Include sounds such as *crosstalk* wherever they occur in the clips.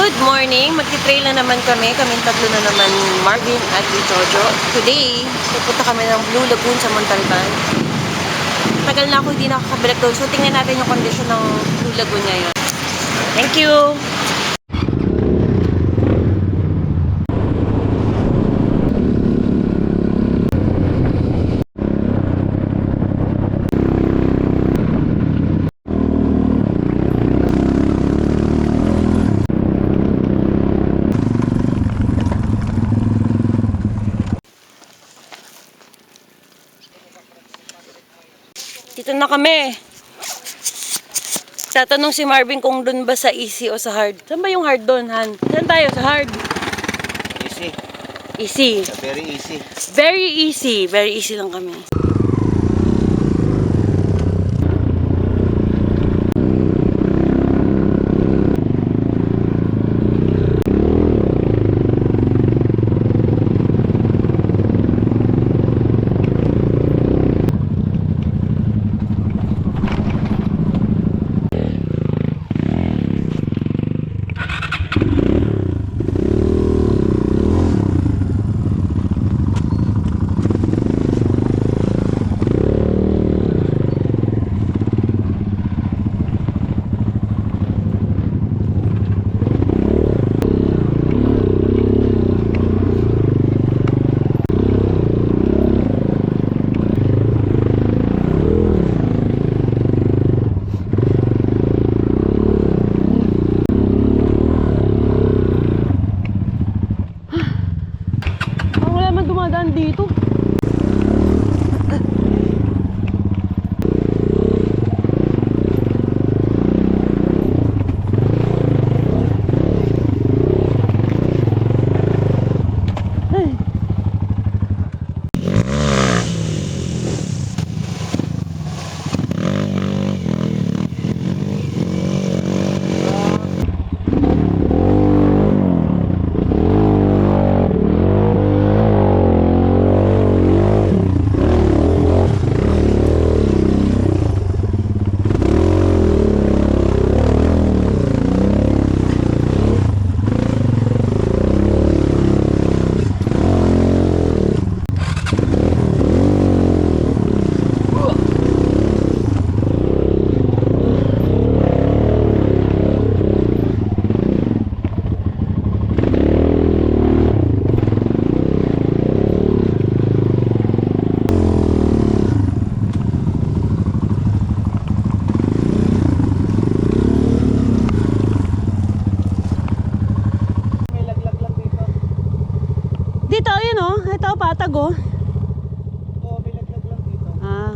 Good morning! Magti-trail na naman kami. Kaming tatlo na naman, Marvin at Jojo. Today, pupunta kami ng Blue Lagoon sa Montalban. Tagal na ako hindi nakakabalik doon. So, tingnan natin yung kondisyon ng Blue Lagoon ngayon. Thank you! Kami. Tatanong si Marvin kung doon ba sa easy o sa hard. Saan ba yung hard doon, Han? Saan tayo? Sa hard? Easy. Easy. Very easy. Very easy. Very easy lang kami. Dito, yun oh. Ito, patag oh. Oo, may laglag lang dito. Ah.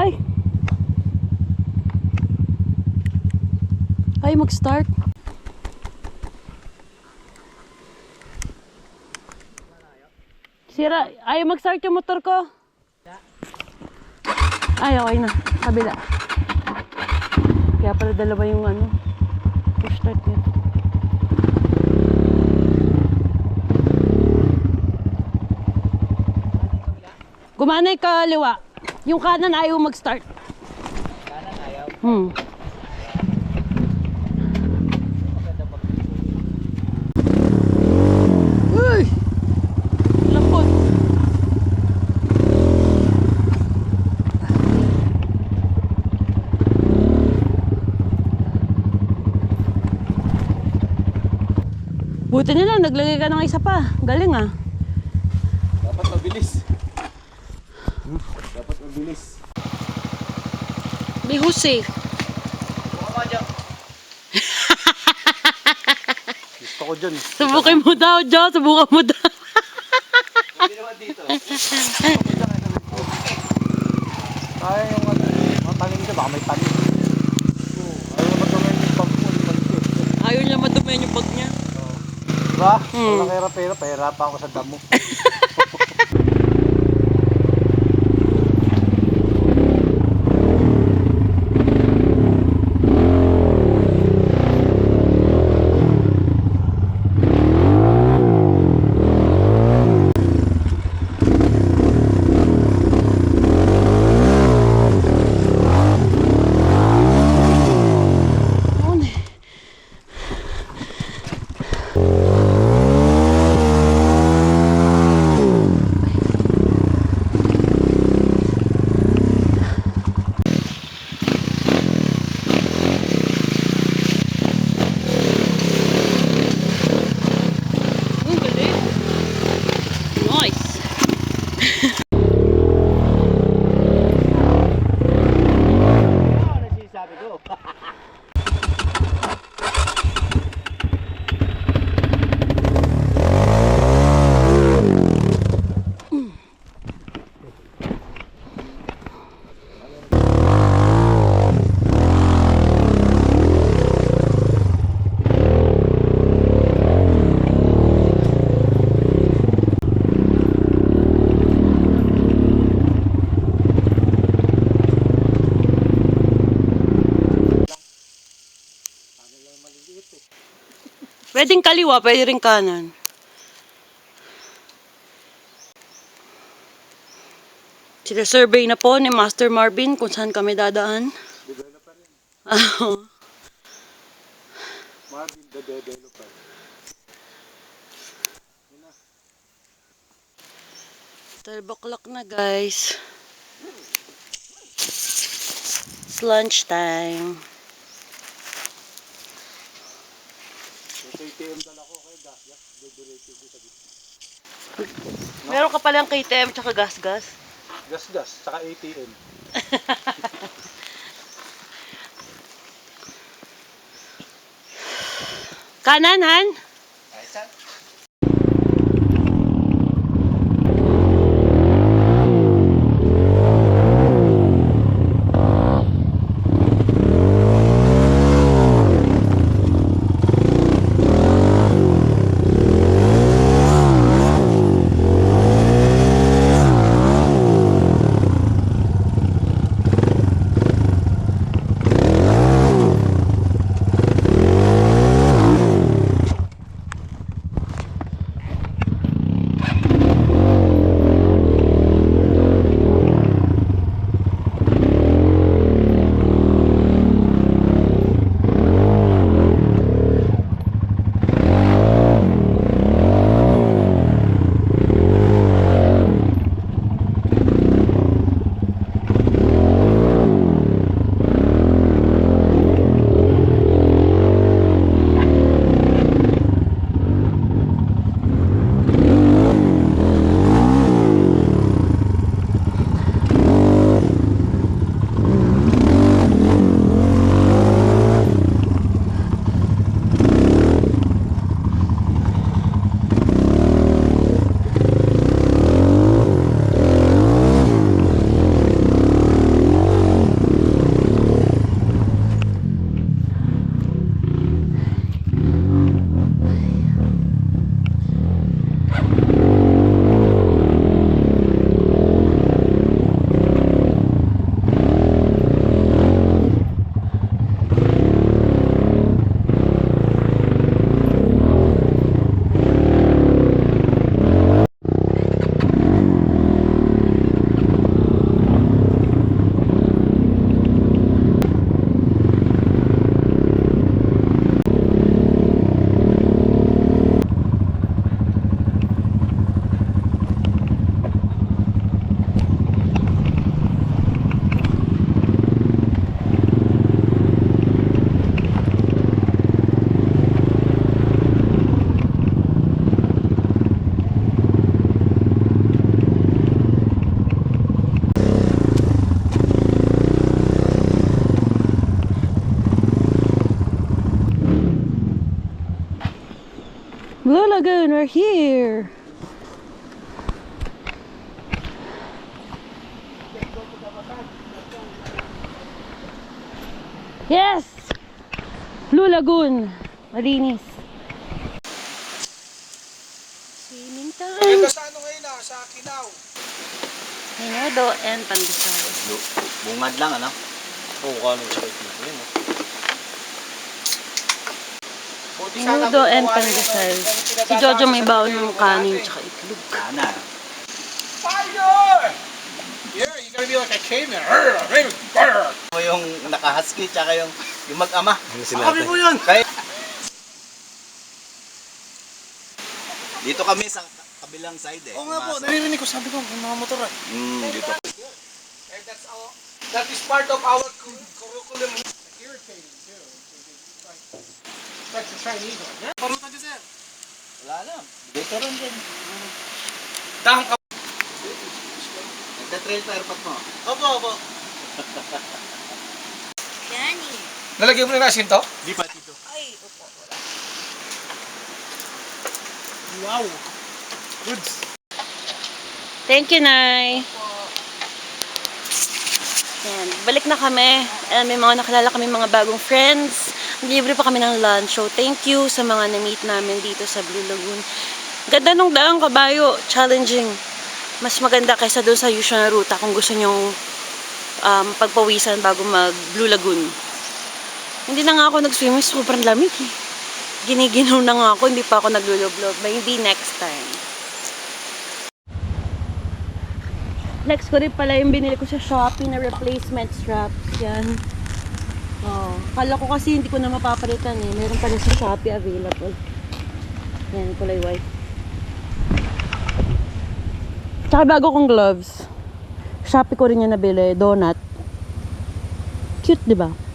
Ay. Ay, mag-start. Sira, ay mag-start yung motor ko. Ay, okay na. Kabila. Kaya pala dalawa yung ano. Push start niya. Gumana yung kaliwa. Yung kanan ayaw mag-start. Kanan ayaw. Hmm. Buti nila, naglagay ka ng isa pa. Galing ah. Dapat mabilis. Hmm, Dapat mabilis. Mo dyan. Gusto ko dyan. Subukin mo daw, Jo. Subukan mo daw. Naman dito. Kaya yung ano, mga tanim dyan, baka may tanim. Oo, ayaw naman gawin yung pag-ulit. Ayaw niya yung bag niya. Diba? Hmm. Walang kaya pera, pahirapan ako sa damo. *laughs* Ang galing. Nice. Ano sinasabi ko? Pwedeng kaliwa, pwede rin kanan. Sila survey na po ni Master Marvin kung saan kami dadaan. Developer yun. Ah, Marvin the developer. Na. 12 o'clock na guys. It's lunch time. ATM dala ko kay gas. gas. Didiretso ko sa gitna. Meron ka palang KTM tsaka gas-gas. Gas gas, saka ATM. *laughs* Kanan, Han? lagoon. We're here. Yes! Blue Lagoon. Malinis. Swimming time. Ito sa ano ngayon na? Sa Kinaw. Minudo and pandesal. Bungad lang ano? Oo, oh, kami sa ito. Yun, no? Minudo and pandesal. Si Jojo may baon ng kanin tsaka itlog. Sana. Fire! Yeah, you gotta be like a caveman. Mo yung naka-husky tsaka yung, yung mag-ama. Sabi mo yun! Kaya, dito kami sa kabilang side eh. Oo nga po, naririnig ko. Sabi ko, may mga motor ah. Mm, dito. And that's all. That is part of our cu- curriculum. Irritating too. It's like, it's like the Chinese one. Yeah. Paruta dyan, sir. Wala na. Dito rin din. Dahang ka. Nagka-trail pa airpot mo. Opo, opo. Yani. Nalagyan mo na nasin to? Di pa dito. Ay, upo. Wala. Wow. Goods. Thank you, Nay. Yan, balik na kami. And may mga nakilala kami mga bagong friends. Libre pa kami ng lunch. So, thank you sa mga na-meet namin dito sa Blue Lagoon. Ganda nung daang kabayo. Challenging. Mas maganda kaysa doon sa usual na ruta kung gusto nyong um, pagpawisan bago mag Blue Lagoon. Hindi na nga ako nag-swimming. Sobrang lamig eh. Giniginaw na nga ako. Hindi pa ako nagluloblob. Maybe next time. Next ko rin pala yung binili ko sa Shopee na replacement straps. Yan. Oh, kala ko kasi hindi ko na mapapalitan eh. Meron pala sa Shopee available. Yan, kulay white. Tsaka bago kong gloves. Shopee ko rin yung nabili. Donut. Cute, di ba?